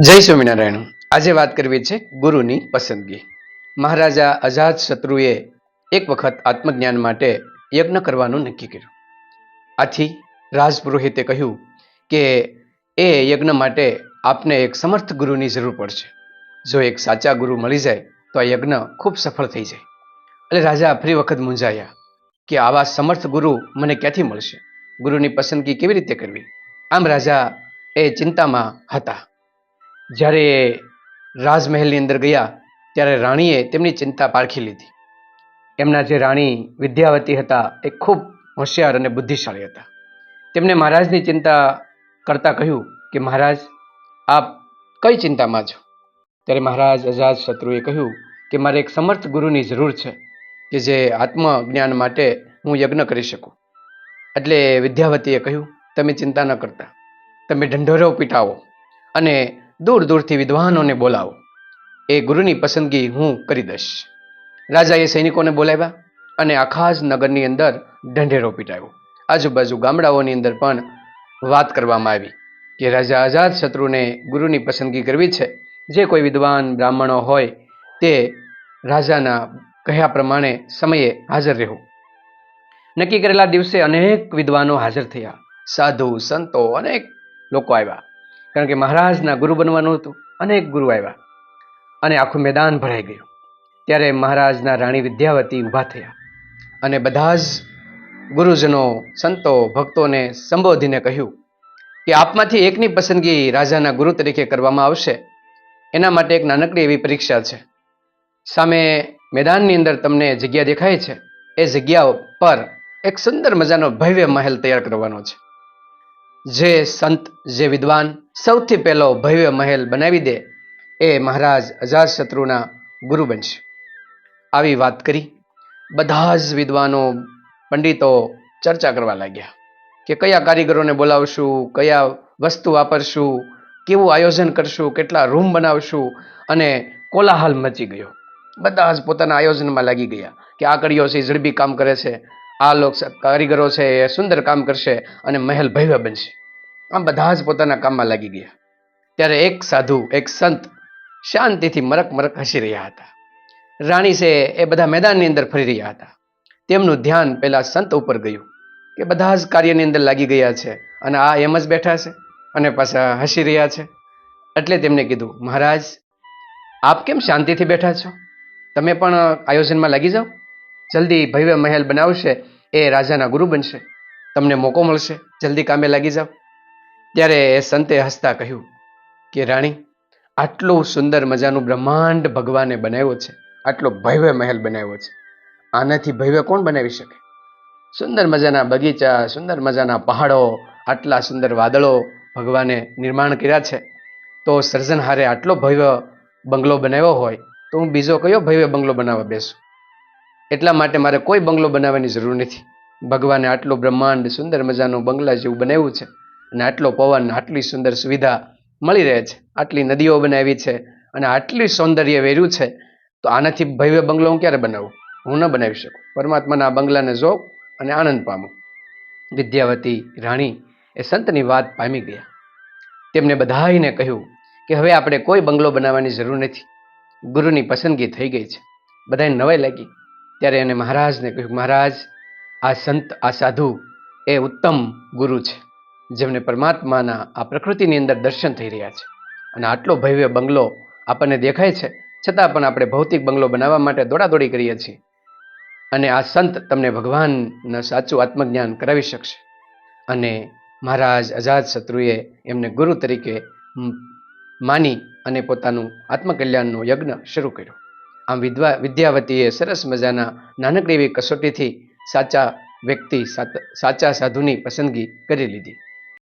જય સ્વામિનારાયણ. આજે વાત કરવી છે ગુરુની પસંદગી. મહારાજા અજાત શત્રુએ એક વખત આત્મજ્ઞાન માટે યજ્ઞ કરવાનું નક્કી કર્યું. આથી રાજપુરોહિતે કહ્યું કે એ યજ્ઞ માટે આપને એક સમર્થ ગુરુની જરૂર પડશે. જો એક સાચા ગુરુ મળી જાય, તો આ યજ્ઞ ખૂબ સફળ થઈ જાય. એટલે રાજા ફરી વખત મૂંઝાયા કે આવા સમર્થ ગુરુ મને ક્યાંથી મળશે? ગુરુની પસંદગી કેવી રીતે કરવી? આમ રાજા એ ચિંતામાં હતા. જ્યારે રાજમહેલની અંદર ગયા, ત્યારે રાણીએ તેમની ચિંતા પારખી લીધી. એમના જે રાણી વિદ્યાવતી હતા, એ ખૂબ હોશિયાર અને બુદ્ધિશાળી હતા. તેમણે મહારાજની ચિંતા કરતા કહ્યું કે, મહારાજ, આપ કઈ ચિંતામાં છો? ત્યારે મહારાજ અજાજ શત્રુએ કહ્યું કે, મારે એક સમર્થ ગુરુની જરૂર છે, કે જે આત્મજ્ઞાન માટે હું યજ્ઞ કરી શકું. એટલે વિદ્યાવતીએ કહ્યું, તમે ચિંતા ન કરતા. તમે ઢંઢોરો પીટાવો અને દૂર દૂરથી વિદ્વાનોને બોલાવો. એ ગુરુની પસંદગી હું કરી દઈશ. રાજાએ સૈનિકોને બોલાવ્યા અને આખા જ નગરની અંદર ઢંઢેરો પીટાયો. આજુબાજુ ગામડાઓની અંદર પણ વાત કરવામાં આવી કે રાજા આઝાદ શત્રુને ગુરુની પસંદગી કરવી છે. જે કોઈ વિદ્વાન બ્રાહ્મણો હોય તે રાજાના કહ્યા પ્રમાણે સમયે હાજર રહેવું. નક્કી કરેલા દિવસે અનેક વિદ્વાનો હાજર થયા. સાધુ, સંતો, અનેક લોકો આવ્યા. કારણ કે મહારાજના ગુરુ બનવાનું હતું. અનેક ગુરુ આવ્યા અને આખું મેદાન ભરાઈ ગયું. ત્યારે મહારાજના રાણી વિદ્યાવતી ઊભા થયા અને બધા જ ગુરુજનો, સંતો, ભક્તોને સંબોધીને કહ્યું કે આપમાંથી એકની પસંદગી રાજાના ગુરુ તરીકે કરવામાં આવશે. એના માટે એક નાનકડી એવી પરીક્ષા છે. સામે મેદાનની અંદર તમને જગ્યા દેખાય છે. એ જગ્યા પર એક સુંદર મજાનો ભવ્ય મહેલ તૈયાર કરવાનો છે. જે સંત, જે વિદ્વાન સૌથી પહેલો ભવ્ય મહેલ બનાવી દે એ મહારાજ અજાતશત્રુના ગુરુ બનશે. આવી વાત કરી બધા જ વિદ્વાનો, પંડિતો ચર્ચા કરવા લાગ્યા કે કયા કારીગરોને બોલાવશું, કયા વસ્તુ વાપરશું, કેવું આયોજન કરશું, કેટલા રૂમ બનાવશું અને કોલાહલ મચી ગયો. બધા જ પોતાના આયોજનમાં લાગી ગયા કે આ કડીઓ છે ઝડપી કામ કરે છે. આ લોક કારીગરો છે એ સુંદર કામ કરશે અને મહેલ ભવ્ય બનશે. આમ બધા જ પોતાના કામમાં લાગી ગયા. ત્યારે એક સાધુ, એક સંત શાંતિથી મરક મરક હસી રહ્યા હતા. રાણી છે એ બધા મેદાનની અંદર ફરી રહ્યા હતા. તેમનું ધ્યાન પહેલાં સંત ઉપર ગયું કે બધા જ કાર્યની અંદર લાગી ગયા છે અને આ એમ જ બેઠા છે અને પાછા હસી રહ્યા છે. એટલે તેમને કીધું, મહારાજ, આપ કેમ શાંતિથી બેઠા છો? તમે પણ આયોજનમાં લાગી જાઓ. જલ્દી ભવ્ય મહેલ બનાવશે, એ રાજાના ગુરુ બનશે. તમને મોકો મળશે. જલ્દી કામે લાગી જાઓ. ત્યારે એ સંતે હસતા કહ્યું કે, રાણી, આટલું સુંદર મજાનું બ્રહ્માંડ ભગવાને બનાવ્યો છે. આટલો ભવ્ય મહેલ બનાવ્યો છે. આનાથી ભવ્ય કોણ બનાવી શકે? સુંદર મજાના બગીચા, સુંદર મજાના પહાડો, આટલા સુંદર વાદળો ભગવાને નિર્માણ કર્યા છે. તો સર્જનહારે આટલો ભવ્ય બંગલો બનાવ્યો હોય, તો હું બીજો કયો ભવ્ય બંગલો બનાવવા બેસું? એટલા માટે મારે કોઈ બંગલો બનાવવાની જરૂર નથી. ભગવાને આટલું બ્રહ્માંડ સુંદર મજાનું બંગલા જેવું બનાવ્યું છે અને આટલો પવન, આટલી સુંદર સુવિધા મળી રહે છે. આટલી નદીઓ બનાવી છે અને આટલી સૌંદર્ય વેર્યું છે, તો આનાથી ભવ્ય બંગલો હું ક્યારે બનાવું? હું ન બનાવી શકું. પરમાત્માના આ બંગલાને જોઉં અને આનંદ પામું. વિદ્યાવતી રાણી એ સંતની વાત પામી ગયા. તેમને બધાઈને કહ્યું કે હવે આપણે કોઈ બંગલો બનાવવાની જરૂર નથી. ગુરુની પસંદગી થઈ ગઈ છે. બધાને નવાઈ લાગી. ત્યારે એને મહારાજને કહ્યું, મહારાજ, આ સંત, આ સાધુ એ ઉત્તમ ગુરુ છે, જેમને પરમાત્માના આ પ્રકૃતિની અંદર દર્શન થઈ રહ્યા છે. અને આટલો ભવ્ય બંગલો આપણને દેખાય છે, છતાં પણ આપણે ભૌતિક બંગલો બનાવવા માટે દોડાદોડી કરીએ છીએ. અને આ સંત તમને ભગવાનનું સાચું આત્મજ્ઞાન કરાવી શકશે. અને મહારાજ અજાત શત્રુએ એમને ગુરુ તરીકે માની અને પોતાનું આત્મકલ્યાણનો યજ્ઞ શરૂ કર્યો. આમ વિદ્વા વિદ્યાવતીએ સરસ મજાના નાનકડી એવી કસોટીથી સાચા વ્યક્તિ સાચા સાધુની પસંદગી કરી લીધી.